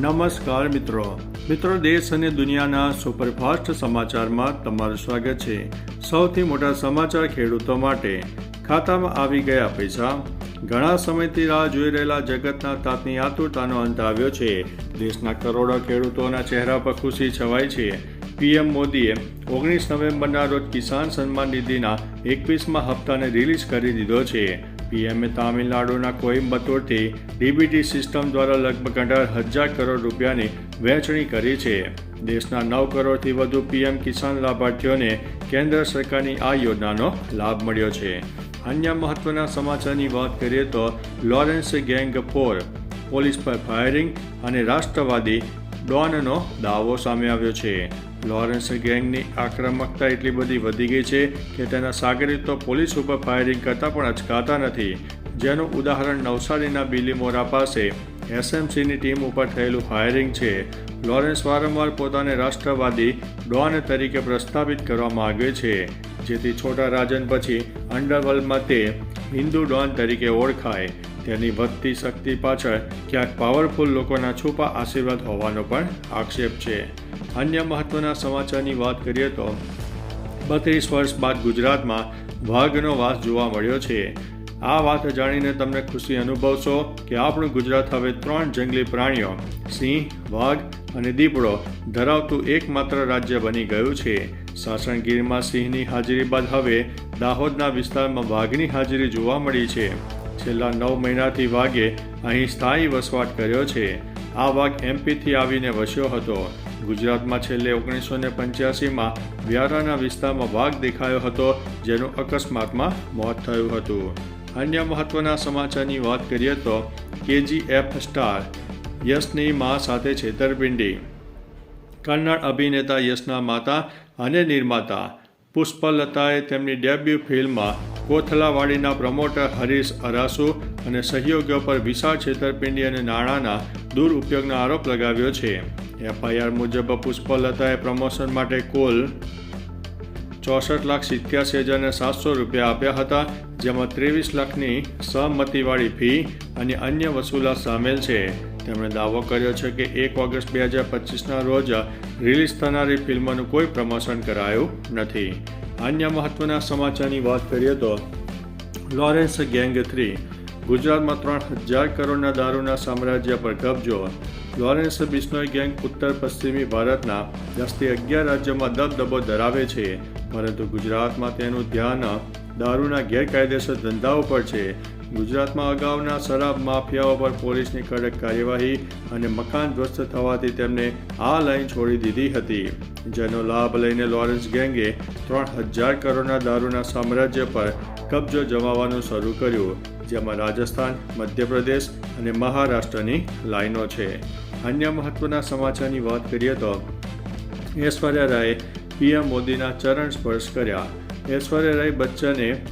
નમસ્કાર મિત્રો. મિત્રો, દેશ અને દુનિયાના સુપરફાસ્ટ સમાચારમાં તમારું સ્વાગત છે. સૌથી મોટા સમાચાર ખેડૂતો માટે. ખાતામાં આવી ગયા પૈસા. ઘણા સમયથી રાહ જોઈ રહેલા જગતના તાતની આતુરતાનો અંત આવ્યો છે. દેશના કરોડો ખેડૂતોના ચહેરા પર ખુશી છવાય છે. પીએમ મોદીએ ઓગણીસ નવેમ્બરના રોજ કિસાન સન્માન નિધિના એકવીસમાં હપ્તાને રિલીઝ કરી દીધો છે. પીએમએ તામિલનાડુના કોઇમ્બતુરથી ડીબીટી સિસ્ટમ દ્વારા લગભગ અઢાર હજાર કરોડ રૂપિયાની વહેંચણી કરી છે. દેશના નવ કરોડથી વધુ પીએમ કિસાન લાભાર્થીઓને કેન્દ્ર સરકારની આ યોજનાનો લાભ મળ્યો છે. અન્ય મહત્વના સમાચારની વાત કરીએ તો લોરેન્સ ગેંગ ફોર, પોલીસ પર ફાયરિંગ અને રાષ્ટ્રવાદી ડોનનો દાવો સામે આવ્યો છે. લોરેન્સ ગેંગની આક્રમકતા એટલી બધી વધી ગઈ છે કે તેના સાગરીતો પોલીસ ઉપર ફાયરિંગ કરતા પણ અચકાતા નથી. જેનું ઉદાહરણ નવસારીના બિલીમોરા પાસે એસએમસીની ટીમ ઉપર થયેલું ફાયરિંગ છે. લોરેન્સ વારંવાર પોતાને રાષ્ટ્રવાદી ડોન તરીકે પ્રસ્થાપિત કરવા માંગે છે. જેથી છોટા રાજન પછી અંડરવર્લ્ડમાં તે હિન્દુ ડોન તરીકે ઓળખાય. તેની વધતી શક્તિ પાછળ ક્યાંક પાવરફુલ લોકોના છુપા આશીર્વાદ હોવાનો પણ આક્ષેપ છે. અન્ય મહત્વના સમાચારની વાત કરીએ તો, બત્રીસ વર્ષ બાદ ગુજરાતમાં વાઘનો વાસ જોવા મળ્યો છે. આ વાત જાણીને તમને ખુશી અનુભવશો કે આપણું ગુજરાત હવે ત્રણ જંગલી પ્રાણીઓ, સિંહ, વાઘ અને દીપડો, ધરાવતું એકમાત્ર રાજ્ય બની ગયું છે. સાસણગીરમાં સિંહની હાજરી બાદ હવે દાહોદના વિસ્તારમાં વાઘની હાજરી જોવા મળી છે. છેલ્લા નવ મહિનાથી વાઘે અહીં સ્થાયી વસવાટ કર્યો છે. આ વાઘ એમપીથી આવીને વસ્યો હતો. ગુજરાતમાં છેલ્લે ઓગણીસો ને પંચ્યાસીમાં વ્યારાના વિસ્તારમાં વાઘ દેખાયો હતો, જેનું અકસ્માતમાં મોત થયું હતું. અન્ય મહત્વના સમાચારની વાત કરીએ તો કેજીએફ સ્ટાર યશની મા સાથે છેતરપિંડી. કન્નડ અભિનેતા યશના માતા અને નિર્માતા પુષ્પલતાએ તેમની ડેબ્યુ ફિલ્મમાં કોથલાવાડીના પ્રમોટર હરીશ અરાસુ અને સહયોગીઓ પર વિશાળ છેતરપિંડી અને નાણાંના દુરુપયોગનો આરોપ લગાવ્યો છે. એફઆઈઆર મુજબ પુષ્પલતાએ પ્રમોશન માટે કુલ ચોસઠ લાખ સિત્યાસી હજારને સાતસો રૂપિયા આપ્યા હતા, જેમાં ત્રેવીસ લાખની સહમતિવાળી ફી અને અન્ય વસૂલાત સામેલ છે. તેમણે દાવો કર્યો છે કે એક ઓગસ્ટ બે હજાર પચીસના રોજ રિલીઝ થનારી ફિલ્મનું કોઈ પ્રમોશન કરાયું નથી. અન્ય મહત્વના સમાચારની વાત કરીએ તો લોરેન્સ ગેંગ થ્રી ગુજરાતમાં ત્રણ હજાર કરોડના દારૂના સામ્રાજ્ય પર કબજો. લોરેન્સ બિશ્નોઈ ગેંગ ઉત્તર પશ્ચિમી ભારતના દસથી અગિયાર રાજ્યોમાં દબદબો ધરાવે છે, પરંતુ ગુજરાતમાં તેનું ધ્યાન દારૂના ગેરકાયદેસર ધંધાઓ પર છે. ગુજરાતમાં અગાઉના શરાબ માફિયાઓ પર પોલીસની કડક કાર્યવાહી અને મકાન ધ્વસ્ત થવાથી તેમને આ લાઈન છોડી દીધી હતી. જેનો લાભ લઈને લોરેન્સ ગેંગે ત્રણ હજાર કરોડના દારૂના સામ્રાજ્ય પર કબજો જમાવવાનું શરૂ કર્યું, જેમાં રાજસ્થાન, મધ્યપ્રદેશ અને મહારાષ્ટ્રની લાઈનો છે. અન્ય મહત્વના સમાચારની વાત કરીએ તો, ઐશ્વર્યા રાયે પીએમ મોદીના ચરણ સ્પર્શ કર્યા. ઐશ્વર્યા રાય બચ્ચને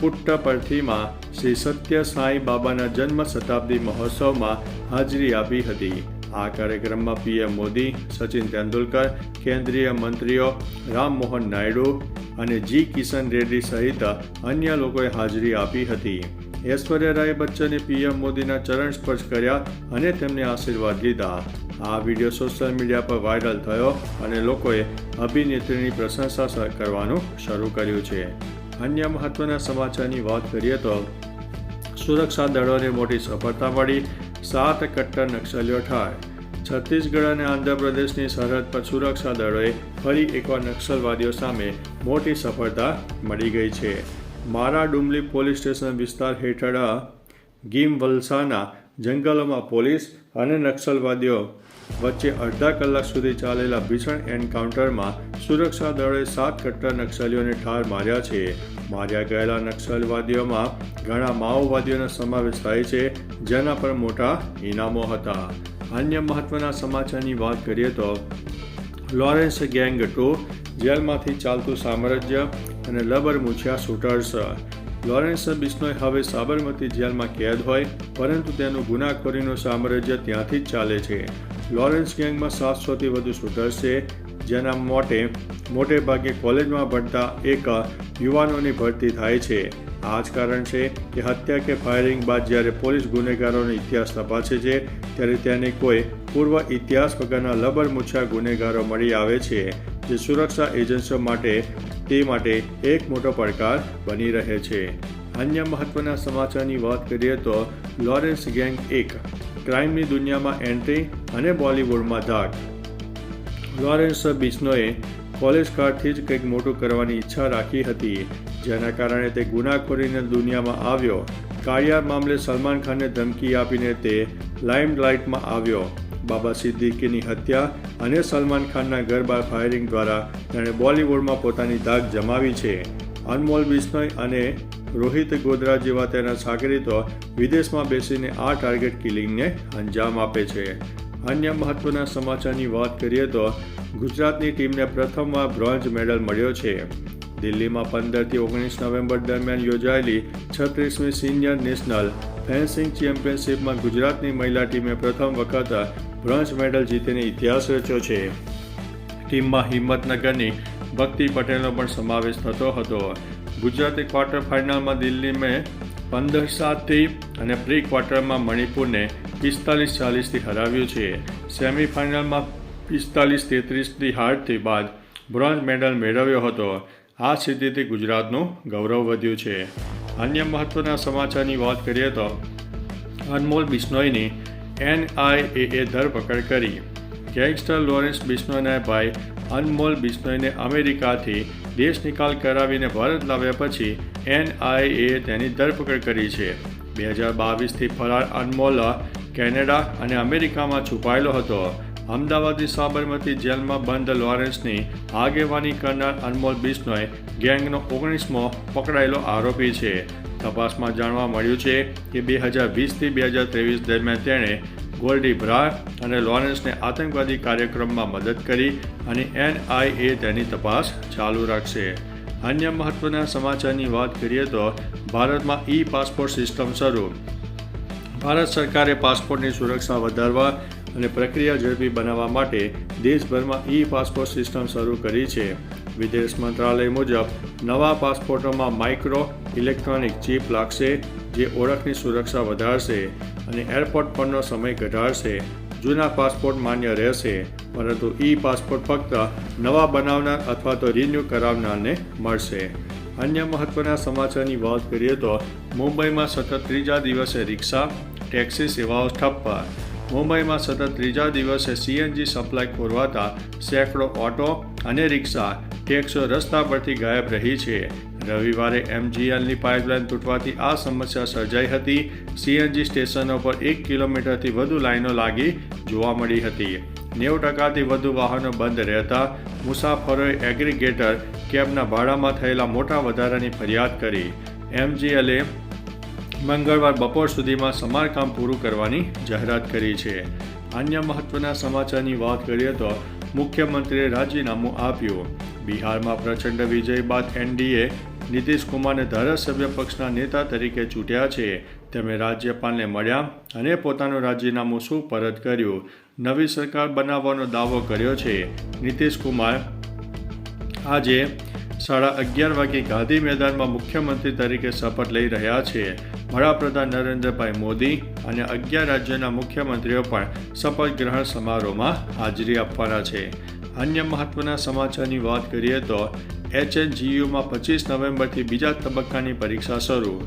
પુટ્ટપર્થીમાં શ્રી સત્ય સાંઈ બાબાના જન્મ શતાબ્દી મહોત્સવમાં હાજરી આપી હતી. આ કાર્યક્રમમાં પીએમ મોદી, સચિન તેંડુલકર, કેન્દ્રીય મંત્રીઓ રામમોહન નાયડુ અને જી કિશન રેડ્ડી સહિત અન્ય લોકોએ હાજરી આપી હતી. ઐશ્વર્યા રાય બચ્ચને પીએમ મોદીના ચરણ સ્પર્શ કર્યા અને તેમને આશીર્વાદ લીધા. આ વીડિયો સોશિયલ મીડિયા પર વાયરલ થયો અને લોકોએ અભિનેત્રીની પ્રશંસા કરવાનું શરૂ કર્યું છે. અન્ય મહત્વના સમાચારની વાત કરીએ તો સુરક્ષા દળોને મોટી સફળતા મળી. સાત કટ્ટર નક્સલીઓ ઠાર. છત્તીસગઢ અને આંધ્રપ્રદેશની સરહદ પર સુરક્ષા દળોએ ફરી એકવાર નક્સલવાદીઓ સામે મોટી સફળતા મળી ગઈ છે. મારા ડુમલી પોલીસ સ્ટેશન વિસ્તાર હેઠળ ગીમ વલસાના જંગલોમાં પોલીસ અને નક્સલવાદીઓ વચ્ચે અડધા કલાક સુધી ચાલેલા ભીષણ એન્કાઉન્ટરમાં સુરક્ષા દળોએ સાત કટ્ટર નક્સલીઓને ઠાર માર્યા છે. માર્યા ગયેલા નક્સલવાદીઓમાં ઘણા માઓવાદીઓનો સમાવેશ થાય છે, જેના પર મોટા ઇનામો હતા. અન્ય મહત્વના સમાચારની વાત કરીએ તો, લોરેન્સ ગેંગ ટુ જેલમાંથી ચાલતું સામ્રાજ્ય અને લબર મુછિયા શૂટર્સ લોરેન્સ બિશ્નોઈ હવે સાબરમતી જેલમાં કેદ હોય, પરંતુ તેનું ગુનાખોરીનું સામ્રાજ્ય ત્યાંથી જ ચાલે છે. લોરેન્સ ગેંગમાં સાતસોથી વધુ શૂટર્સ છે, જેના મોટે મોટે ભાગે કોલેજમાં ભણતા એક યુવાનોની ભરતી થાય છે. આ જ કારણ છે કે હત્યા કે ફાયરિંગ બાદ જ્યારે પોલીસ ગુનેગારોનો ઇતિહાસ તપાસે છે, ત્યારે તેને કોઈ પૂર્વ ઇતિહાસ વગરના લબર મૂછા ગુનેગારો મળી આવે છે. જે સુરક્ષા એજન્સીઓ માટે, તે માટે એક મોટો પડકાર બની રહે છે. અન્ય મહત્વના સમાચારની વાત કરીએ તો લોરેન્સ ગેંગ એક, ક્રાઇમની દુનિયામાં એન્ટ્રી અને બોલિવૂડમાં ધાક. લોરેન્સ બિશ્નોએ કોલેજ કાળથી જ કંઈક મોટું કરવાની ઈચ્છા રાખી હતી, જેના કારણે તે ગુનાખોરીને દુનિયામાં આવ્યો. કાળિયાર મામલે સલમાન ખાનને ધમકી આપીને તે લાઇમલાઇટમાં આવ્યો. બાબા સિદ્દીકીની હત્યા અને સલમાન ખાનના ગરબા ફાયરિંગ દ્વારા તેણે બોલિવૂડમાં પોતાની ધાક જમાવી છે. અનમોલ બિશ્નોઈ અને રોહિત ગોધરા જેવા તેના સાગરીતો વિદેશમાં બેસીને આ ટાર્ગેટ કિલિંગને અંજામ આપે છે. અન્ય મહત્વના સમાચારની વાત કરીએ તો ગુજરાતની ટીમને પ્રથમવાર બ્રોન્ઝ મેડલ મળ્યો છે. દિલ્હીમાં પંદરથી ઓગણીસ નવેમ્બર દરમિયાન યોજાયેલી છત્રીસમી સિનિયર નેશનલ ફેન્સિંગ ચેમ્પિયનશિપમાં ગુજરાતની મહિલા ટીમે પ્રથમ વખત બ્રોન્ઝ મેડલ જીતીને ઇતિહાસ રચ્યો છે. ટીમમાં હિંમતનગરની ભક્તિ પટેલનો પણ સમાવેશ થતો હતો. ગુજરાતે ક્વાર્ટર ફાઇનલમાં દિલ્હીમાં પંદર સાતથી અને પ્રી ક્વાર્ટરમાં મણિપુરને પિસ્તાલીસ ચાલીસથી હરાવ્યું છે. સેમિફાઇનલમાં પિસ્તાલીસ તેત્રીસથી હારથી બાદ બ્રોન્ઝ મેડલ મેળવ્યો હતો. આ સિદ્ધિથી ગુજરાતનું ગૌરવ વધ્યું છે. અન્ય મહત્વના સમાચારની વાત કરીએ તો અનમોલ બિશ્નોઈની એનઆઈએએ ધરપકડ કરી. ગેંગસ્ટર લોરેન્સ બિશ્નોઈના ભાઈ અનમોલ બિશ્નોઈને અમેરિકાથી દેશ નિકાલ કરાવીને ભારત લાવ્યા પછી એનઆઈએ તેની ધરપકડ કરી છે. બે હજાર બાવીસથી ફરાર અનમોલ કેનેડા અને અમેરિકામાં છુપાયેલો હતો. અમદાવાદની સાબરમતી જેલમાં બંધ લોરેન્સની આગેવાની કરનાર અનમોલ બિશ્નોય ગેંગનો ઓગણીસમો પકડાયેલો આરોપી છે. તપાસમાં જાણવા મળ્યું છે કે બે હજાર વીસથી બે હજાર ત્રેવીસ દરમિયાન તેણે ગોલ્ડી ભ્રા અને લોરેન્સને આતંકવાદી કાર્યક્રમમાં મદદ કરી અને એનઆઈએ તેની તપાસ ચાલુ રાખશે. અન્ય મહત્વના સમાચારની વાત કરીએ તો ભારતમાં ઈ પાસપોર્ટ સિસ્ટમ શરૂ. ભારત સરકારે પાસપોર્ટની સુરક્ષા વધારવા અને પ્રક્રિયા ઝડપી બનાવવા માટે દેશભરમાં ઈ પાસપોર્ટ સિસ્ટમ શરૂ કરી છે. વિદેશ મંત્રાલય મુજબ નવા પાસપોર્ટોમાં માઇક્રો ઇલેક્ટ્રોનિક ચિપ લાગશે, જે ઓળખની સુરક્ષા વધારશે અને એરપોર્ટ પરનો સમય ઘટાડશે. જૂના પાસપોર્ટ માન્ય રહેશે, પરંતુ ઈ પાસપોર્ટ ફક્ત નવા બનાવનાર અથવા તો રિન્યૂ કરાવનારને મળશે. અન્ય મહત્વના સમાચારની વાત કરીએ તો મુંબઈમાં સતત ત્રીજા દિવસે રિક્ષા, ટેક્સી સેવાઓ ઠપ્પ મુંબઈમાં સતત ત્રીજા દિવસે સીએનજી સપ્લાય ખોરવાતા સેંકડો ઓટો અને રિક્ષા ટેક્સો રસ્તા પરથી ગાયબ રહી છે. રવિવારે એમજીએલની પાઇપલાઇન તૂટવાથી આ સમસ્યા સર્જાઈ હતી. સીએનજી સ્ટેશનો પર એક કિલોમીટરથી વધુ લાઈનો લાગી જોવા મળી હતી. નેવું ટકાથી વધુ વાહનો બંધ રહેતા મુસાફરોએ એગ્રીગેટર કેબના ભાડામાં થયેલા મોટા વધારાની ફરિયાદ કરી. એમજીએલે મંગળવાર બપોર સુધીમાં સમારકામ પૂરું કરવાની જાહેરાત કરી છે. અન્ય મહત્વના સમાચારની વાત કરીએ તો મુખ્યમંત્રીએ રાજીનામું આપ્યું. બિહારમાં પ્રચંડ વિજય બાદ એનડીએ નીતિશ કુમારને ધારાસભ્ય પક્ષના નેતા તરીકે ચૂંટ્યા છે. તેમણે રાજ્યપાલને મળ્યા અને પોતાનું રાજીનામું સુપરત કર્યું. નવી સરકાર બનાવવાનો દાવો કર્યો છે. નીતિશ કુમાર આજે સાડા અગિયાર વાગે ગાંધી મેદાનમાં મુખ્યમંત્રી તરીકે શપથ લઈ રહ્યા છે. વડાપ્રધાન નરેન્દ્રભાઈ મોદી અને અગિયાર રાજ્યોના મુખ્યમંત્રીઓ પણ શપથ ગ્રહણ સમારોહમાં હાજરી આપવાના છે. અન્ય મહત્વના સમાચારની વાત કરીએ તો એચએનજીયુમાં પચીસ નવેમ્બરથી બીજા તબક્કાની પરીક્ષા શરૂ.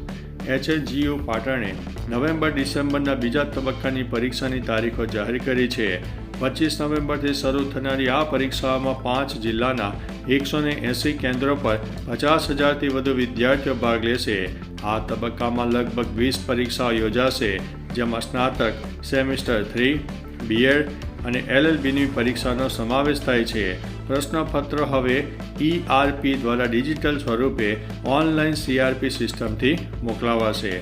એચએનજીયુ પાટણે નવેમ્બર ડિસેમ્બરના બીજા તબક્કાની પરીક્ષાની તારીખો જાહેર કરી છે. પચીસ નવેમ્બરથી શરૂ થનારી આ પરીક્ષાઓમાં પાંચ જિલ્લાના એકસો ને એંસી કેન્દ્રો પર પચાસ હજારથી વધુ વિદ્યાર્થીઓ ભાગ લેશે. આ તબક્કામાં લગભગ વીસ પરીક્ષાઓ યોજાશે, જેમાં સ્નાતક, સેમિસ્ટર થ્રી, બીએડ અને એલએલબીની પરીક્ષાનો સમાવેશ થાય છે. પ્રશ્નપત્ર હવે ઈઆરપી દ્વારા ડિજિટલ સ્વરૂપે ઓનલાઈન સીઆરપી સિસ્ટમથી મોકલાવાશે.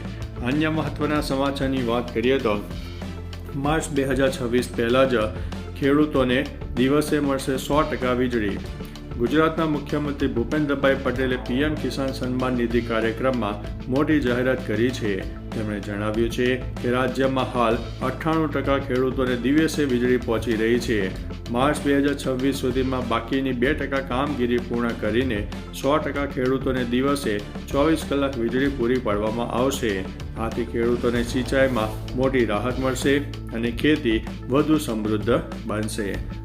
અન્ય મહત્વના સમાચારની વાત કરીએ તો, માર્ચ બે હજાર છવ્વીસ પહેલાં જ ખેડૂતોને દિવસે મળશે સો ટકા વીજળી. ગુજરાતના મુખ્યમંત્રી ભૂપેન્દ્રભાઈ પટેલે પીએમ કિસાન સન્માન નિધિ કાર્યક્રમમાં મોટી જાહેરાત કરી છે. તેમણે જણાવ્યું છે કે રાજ્યમાં હાલ અઠ્ઠાણું ટકા ખેડૂતોને દિવસે વીજળી પહોંચી રહી છે. માર્ચ બે હજાર છવ્વીસ સુધીમાં બાકીની બે ટકા કામગીરી પૂર્ણ કરીને સો ટકા ખેડૂતોને દિવસે ચોવીસ કલાક વીજળી પૂરી પાડવામાં આવશે. આથી ખેડૂતોને સિંચાઈમાં મોટી રાહત મળશે અને ખેતી વધુ સમૃદ્ધ બનશે.